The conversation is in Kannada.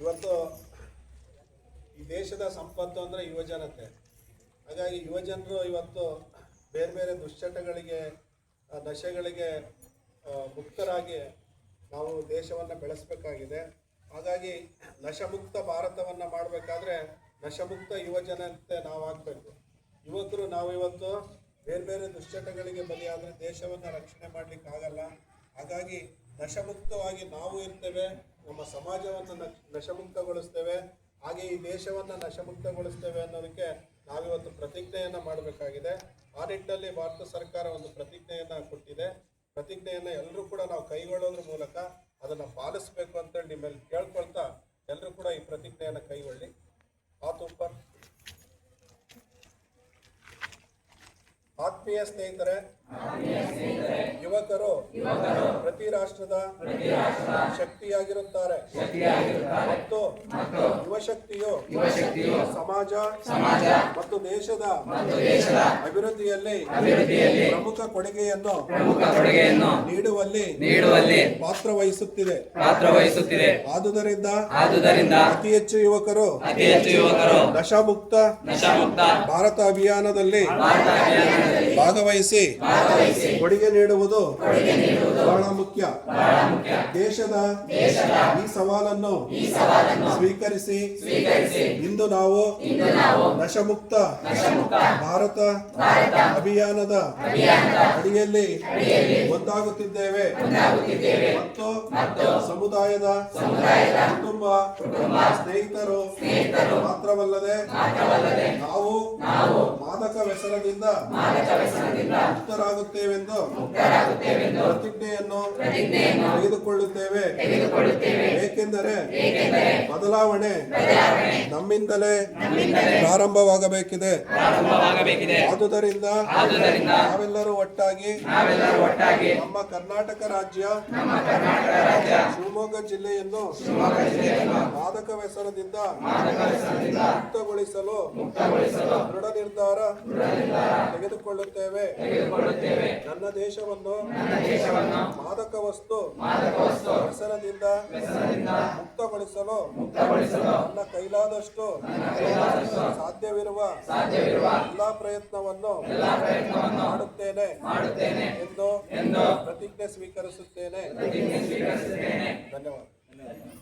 ಇವತ್ತು ಈ ದೇಶದ ಸಂಪತ್ತು ಅಂದರೆ ಯುವಜನತೆ. ಹಾಗಾಗಿ ಯುವಜನರು ಇವತ್ತು ಬೇರೆ ಬೇರೆ ದುಶ್ಚಟಗಳಿಗೆ ನಶೆಗಳಿಗೆ ಮುಕ್ತರಾಗಿ ನಾವು ದೇಶವನ್ನು ಬೆಳೆಸಬೇಕಾಗಿದೆ. ಹಾಗಾಗಿ ನಶಮುಕ್ತ ಭಾರತವನ್ನು ಮಾಡಬೇಕಾದ್ರೆ ನಶಮುಕ್ತ ಯುವಜನತೆ ನಾವಾಗಬೇಕು. ಯುವಕರು ನಾವು ಇವತ್ತು ಬೇರೆ ಬೇರೆ ದುಶ್ಚಟಗಳಿಗೆ ಬಲಿಯಾದರೆ ದೇಶವನ್ನು ರಕ್ಷಣೆ ಮಾಡಲಿಕ್ಕಾಗಲ್ಲ. ಹಾಗಾಗಿ ನಶಮುಕ್ತವಾಗಿ ನಾವು ಇರ್ತೇವೆ, ನಮ್ಮ ಸಮಾಜವನ್ನು ನಶ್, ನಶಮುಕ್ತಗೊಳಿಸ್ತೇವೆ, ಹಾಗೆ ಈ ದೇಶವನ್ನು ನಶಮುಕ್ತಗೊಳಿಸ್ತೇವೆ ಅನ್ನೋದಕ್ಕೆ ನಾವಿವತ್ತು ಪ್ರತಿಜ್ಞೆಯನ್ನು ಮಾಡಬೇಕಾಗಿದೆ. ಆ ನಿಟ್ಟಿನಲ್ಲಿ ಭಾರತ ಸರ್ಕಾರ ಒಂದು ಪ್ರತಿಜ್ಞೆಯನ್ನು ಕೊಟ್ಟಿದೆ. ಪ್ರತಿಜ್ಞೆಯನ್ನು ಎಲ್ಲರೂ ಕೂಡ ನಾವು ಕೈಗೊಳ್ಳೋದ್ರ ಮೂಲಕ ಅದನ್ನು ಪಾಲಿಸಬೇಕು ಅಂತೇಳಿ ನಿಮ್ಮಲ್ಲಿ ಕೇಳ್ಕೊಳ್ತಾ ಎಲ್ಲರೂ ಕೂಡ ಈ ಪ್ರತಿಜ್ಞೆಯನ್ನು ಕೈಗೊಳ್ಳಿ. ಹಾತ್ ಆತ್ಮೀಯ ಸ್ನೇಹಿತರೆ ಯುವಕರು ಪ್ರತಿ ರಾಷ್ಟ್ರದ ಶಕ್ತಿಯಾಗಿರುತ್ತಾರೆ. ಮತ್ತು ಯುವಶಕ್ತಿಯು ಸಮಾಜ ಮತ್ತು ದೇಶದ ಅಭಿವೃದ್ಧಿಯಲ್ಲಿ ಪ್ರಮುಖ ಕೊಡುಗೆಯನ್ನು ನೀಡುವಲ್ಲಿ ನೀಡುವಲ್ಲಿ ಪಾತ್ರ ವಹಿಸುತ್ತಿದೆ. ಪಾತ್ರ ವಹಿಸುತ್ತಿದೆ. ಆದುದರಿಂದ ಆದುದರಿಂದ ಅತಿ ಹೆಚ್ಚು ಯುವಕರು ಅತಿ ಹೆಚ್ಚು ಯುವಕರು ನಶಾಮುಕ್ತ ನಶಾಮುಕ್ತ ಭಾರತ ಅಭಿಯಾನದಲ್ಲಿ ಭಾರತ ಅಭಿಯಾನದಲ್ಲಿ ಭಾಗವಹಿಸಿ. ಕೊಡುಗೆ ನೀಡುವುದು. ಬಹಳ ಮುಖ್ಯ. ದೇಶದ ಈ ಸವಾಲನ್ನು ಸ್ವೀಕರಿಸಿ. ಇಂದು ನಾವು ನಶಮುಕ್ತ ಭಾರತ ಅಭಿಯಾನದ ಅಡಿಯಲ್ಲಿ ಒಂದಾಗುತ್ತಿದ್ದೇವೆ. ಮತ್ತು ಸಮುದಾಯದ ಕುಟುಂಬ ಸ್ನೇಹಿತರು ಮಾತ್ರವಲ್ಲದೆ ನಾವು ಮಾದಕ ವ್ಯಸನದಿಂದ ಮುಕ್ತರಾಗುತ್ತೇವೆಂದು ಪ್ರತಿಜ್ಞೆಯನ್ನು ತೆಗೆದುಕೊಳ್ಳುತ್ತೇವೆ. ಏಕೆಂದರೆ ಬದಲಾವಣೆ ನಮ್ಮಿಂದಲೇ ಪ್ರಾರಂಭವಾಗಬೇಕಿದೆ. ಆದುದರಿಂದ ಆದುದರಿಂದ ನಾವೆಲ್ಲರೂ ಒಟ್ಟಾಗಿ ನಾವೆಲ್ಲರೂ ಒಟ್ಟಾಗಿ ನಮ್ಮ ಕರ್ನಾಟಕ ರಾಜ್ಯ ಶಿವಮೊಗ್ಗ ಜಿಲ್ಲೆಯನ್ನು ಮಾದಕ ವ್ಯಸನದಿಂದ ಮುಕ್ತಗೊಳಿಸಲು ದೃಢ ನಿರ್ಧಾರ ತೆಗೆದುಕೊಳ್ಳುತ್ತೇವೆ. ನನ್ನ ದೇಶವನ್ನು ಮಾದಕ ವಸ್ತು ವ್ಯಸನದಿಂದ ಮುಕ್ತಗೊಳಿಸಲು ನನ್ನ ಕೈಲಾದಷ್ಟು ಸಾಧ್ಯವಿರುವ ಎಲ್ಲಾ ಪ್ರಯತ್ನವನ್ನು ಮಾಡುತ್ತೇನೆ ಎಂದು ಪ್ರತಿಜ್ಞೆ ಸ್ವೀಕರಿಸುತ್ತೇನೆ. ಧನ್ಯವಾದ.